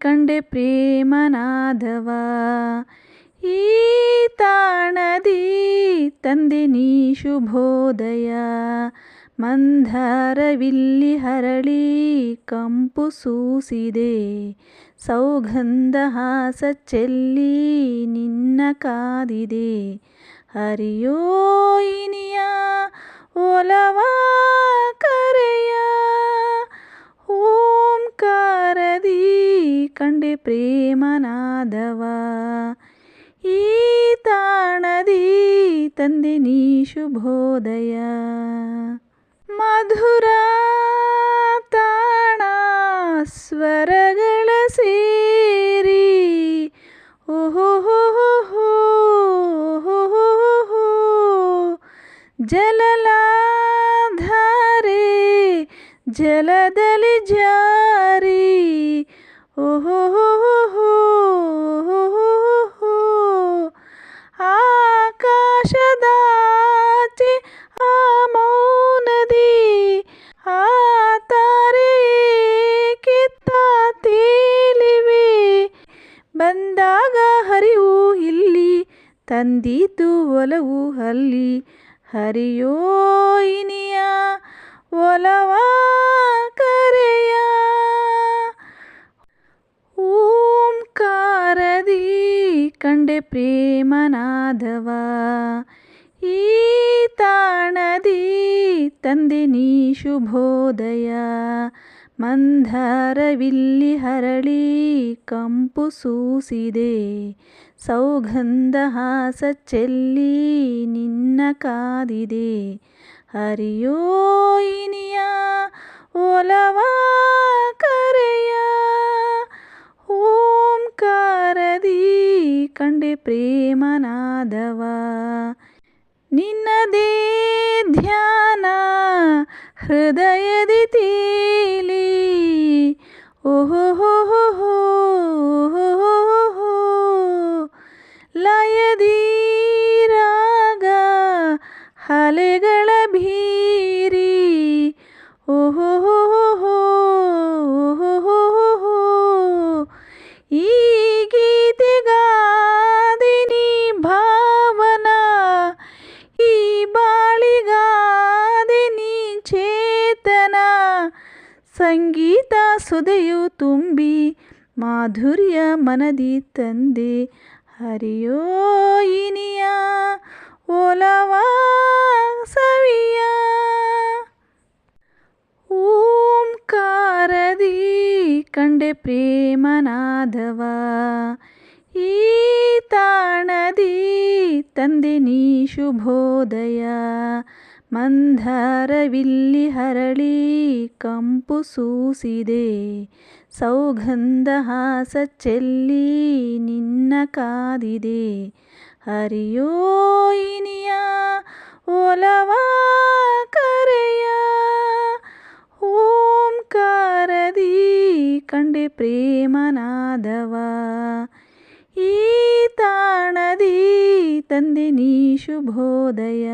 ಕಂಡೆ ಪ್ರೇಮನಾದವ. ಈ ತಾಣದಿ ತಂದೆ ನೀ ಶುಭೋದಯ. ಮಂದಾರವಿಲ್ಲಿ ಹರಳಿ ಕಂಪು ಸೂಸಿದೆ. ಸೌಗಂಧ ಹಾಸ ಚೆಲ್ಲಿ ನಿನ್ನ ಕಾದಿದೆ. ಹರಿಯೋ ಇನಿಯ ಒಲವ ಪ್ರೇಮನಾದವ ಈ ತಾಣದಿ ತಂದೆ ನೀ ಶುಭೋದಯ. ಮಧುರ ತಾಣ ಸ್ವರಗಳ ಸೇರಿ. ಓಹೋ ಜಲಲಾಧಾರೆ, ಜಲದಲ್ಲಿ ಜಾರಿ. ಓಹೋ ಆ ಮೌನದಿ, ಆ ತಾರೆ ಕಿತ್ತ ತೇಲಿವೆ. ಬಂದಾಗ ಹರಿವು ಇಲ್ಲಿ ತಂದೀತು ಒಲವು ಅಲ್ಲಿ. ಹರಿಯೋ ಇನಿಯ ಒಲವ ಕರೆಯ. ಓಂಕಾರದಿ ಕಂಡೆ ಪ್ರೇಮನಾದವ. ಈ ತಾಣದಿ ತಂದೆ ನೀ ಶುಭೋದಯ. ಮಂದಾರವಿಲ್ಲಿ ಹರಳಿ ಕಂಪು ಸೂಸಿದೆ. ಸೌಗಂಧ ಹಾಸ ಚೆಲ್ಲಿ ನಿನ್ನ ಕಾದಿದೆ. ಹರಿಯೋ ಇನಿಯ ಒಲವ ಕರೆಯ. ಓಂಕಾರದಿ ಕಂಡೆ ಪ್ರೇಮನಾದವ. ನಿನ್ನದೇ ಧ್ಯಾನ ಹೃದಯದಿ ತೀಲಿ. ಓಹೋ ಲಯದಿ ರಾಗ ಹಲೆಗಳ ಭೀರಿ. ಓಹೋ ಈ ಸಂಗೀತ ಸುದೆಯು ತುಂಬಿ ಮಾಧುರ್ಯ ಮನದಿ ತಂದೆ. ಹರಿಯೋ ಇನಿಯ ಓಲವ ಸವಿಯ. ಓಂಕಾರದಿ ಕಂಡೆ ಪ್ರೇಮನಾದವ. ಈ ತಾಣದಿ ತಂದೆ ನೀ ಶುಭೋದಯ. ಮಂದಾರವಿಲ್ಲಿ ಹರಳಿ ಕಂಪು ಸೂಸಿದೆ. ಸೌಗಂಧ ಹಾಸ ಚೆಲ್ಲಿ ನಿನ್ನ ಕಾದಿದೆ. ಹರಿಯೋ ಇನಿಯ ಒಲವ ಕರೆಯ. ಓಂಕಾರದಿ ಕಂಡೆ ಪ್ರೇಮನಾದವ. ಈ ತಾಣದಿ ತಂದೆ ನೀ ಶುಭೋದಯ